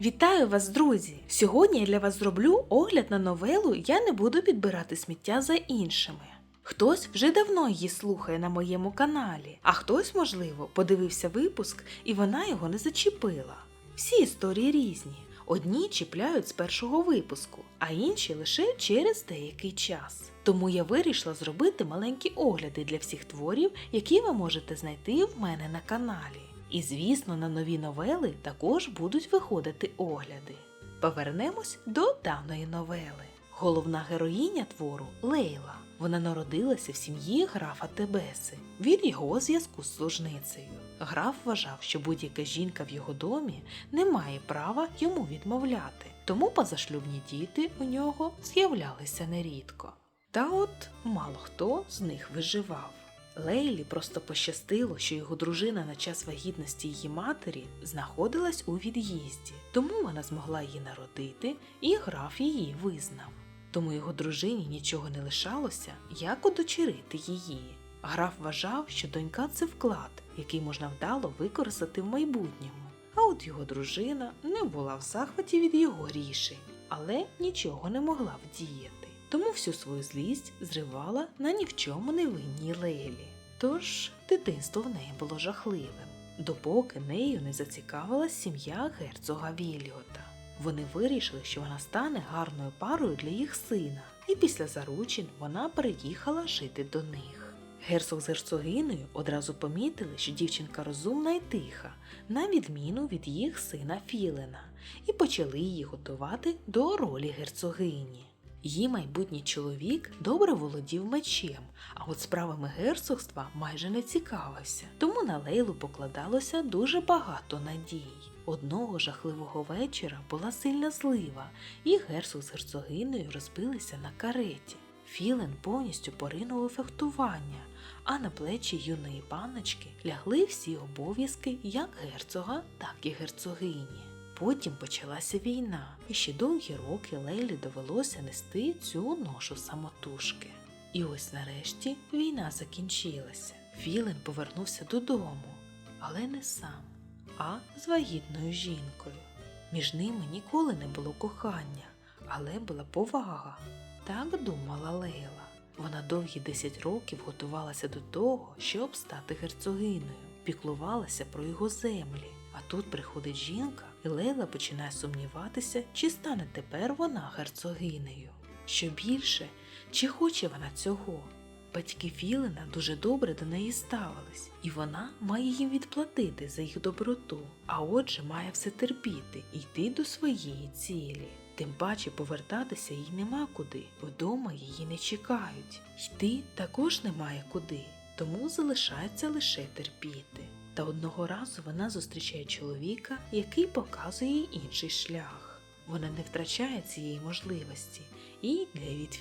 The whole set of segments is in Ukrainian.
Вітаю вас, друзі! Сьогодні я для вас зроблю огляд на новелу Я не буду підбирати сміття за іншими. Хтось вже давно її слухає на моєму каналі, а хтось, можливо, подивився випуск і вона його не зачепила. Всі історії різні. Одні чіпляють з першого випуску, а інші лише через деякий час. Тому я вирішила зробити маленькі огляди для всіх творів, які ви можете знайти в мене на каналі. І звісно, на нові новели також будуть виходити огляди. Повернемось до давної новели. Головна героїня твору Лейла. Вона народилася в сім'ї графа Тебеси від його зв'язку з служницею. Граф вважав, що будь-яка жінка в його домі не має права йому відмовляти, тому позашлюбні діти у нього з'являлися нерідко. Та от мало хто з них виживав. Лейлі просто пощастило, що його дружина на час вагітності її матері знаходилась у від'їзді, тому вона змогла її народити, і граф її визнав. Тому його дружині нічого не лишалося, як удочерити її. Граф вважав, що донька це вклад, який можна вдало використати в майбутньому. А от його дружина не була в захваті від його рішень, але нічого не могла вдіяти. Тому всю свою злість зривала на ні в чому не винній Лейлі. Тож дитинство в неї було жахливим, допоки нею не зацікавилась сім'я герцога Вільгота. Вони вирішили, що вона стане гарною парою для їх сина, і після заручин вона переїхала жити до них. Герцог з герцогинею одразу помітили, що дівчинка розумна і тиха, на відміну від їх сина Філена, і почали її готувати до ролі герцогині. Її майбутній чоловік добре володів мечем, а от справами герцогства майже не цікавився, тому на Лейлу покладалося дуже багато надій. Одного жахливого вечора була сильна злива, і герцог з герцогинею розбилися на кареті. Філен повністю поринув у фехтування, а на плечі юної паночки лягли всі обов'язки як герцога, так і герцогині. Потім почалася війна, і ще довгі роки Лейлі довелося нести цю ношу самотужки. І ось нарешті війна закінчилася. Філен повернувся додому, але не сам, а з вагітною жінкою. Між ними ніколи не було кохання, але була повага. Так думала Лейла. Вона довгі 10 років готувалася до того, щоб стати герцогинею, піклувалася про його землі. А тут приходить жінка, і Лейла починає сумніватися, чи стане тепер вона герцогинею. Що більше, чи хоче вона цього? Батьки Філена дуже добре до неї ставились, і вона має їм відплатити за їх доброту, а отже має все терпіти і йти до своєї цілі. Тим паче повертатися їй нема куди, вдома її не чекають. Йти також немає куди, тому залишається лише терпіти. Та одного разу вона зустрічає чоловіка, який показує їй інший шлях. Вона не втрачає цієї можливості і йде від.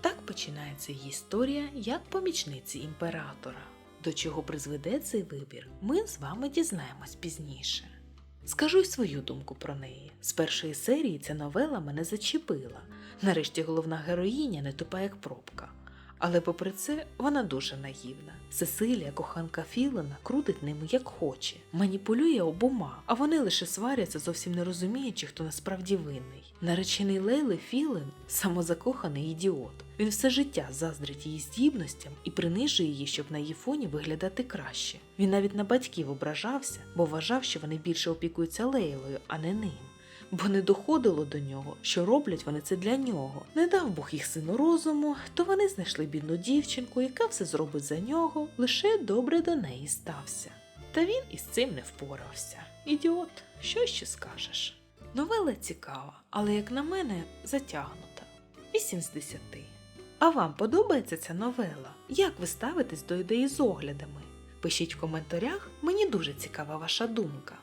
Так починається історія як помічниці імператора. До чого призведе цей вибір, ми з вами дізнаємось пізніше. Скажу й свою думку про неї. З першої серії ця новела мене зачепила. Нарешті головна героїня не тупа як пробка. Але попри це, вона дуже наївна. Сесилія, коханка Філена, крутить ними як хоче, маніпулює обома, а вони лише сваряться, зовсім не розуміючи, хто насправді винний. Наречений Лейли Філен самозакоханий ідіот. Він все життя заздрить її здібностям і принижує її, щоб на її фоні виглядати краще. Він навіть на батьків ображався, бо вважав, що вони більше опікуються Лейлою, а не ним. Бо не доходило до нього, що роблять вони це для нього. Не дав Бог їх сину розуму, то вони знайшли бідну дівчинку, яка все зробить за нього, лише добре до неї стався. Та він із цим не впорався. Ідіот, що ще скажеш? Новела цікава, але, як на мене, затягнута. 8 з 10. А вам подобається ця новела? Як ви ставитесь до ідеї з оглядами? Пишіть в коментарях, мені дуже цікава ваша думка.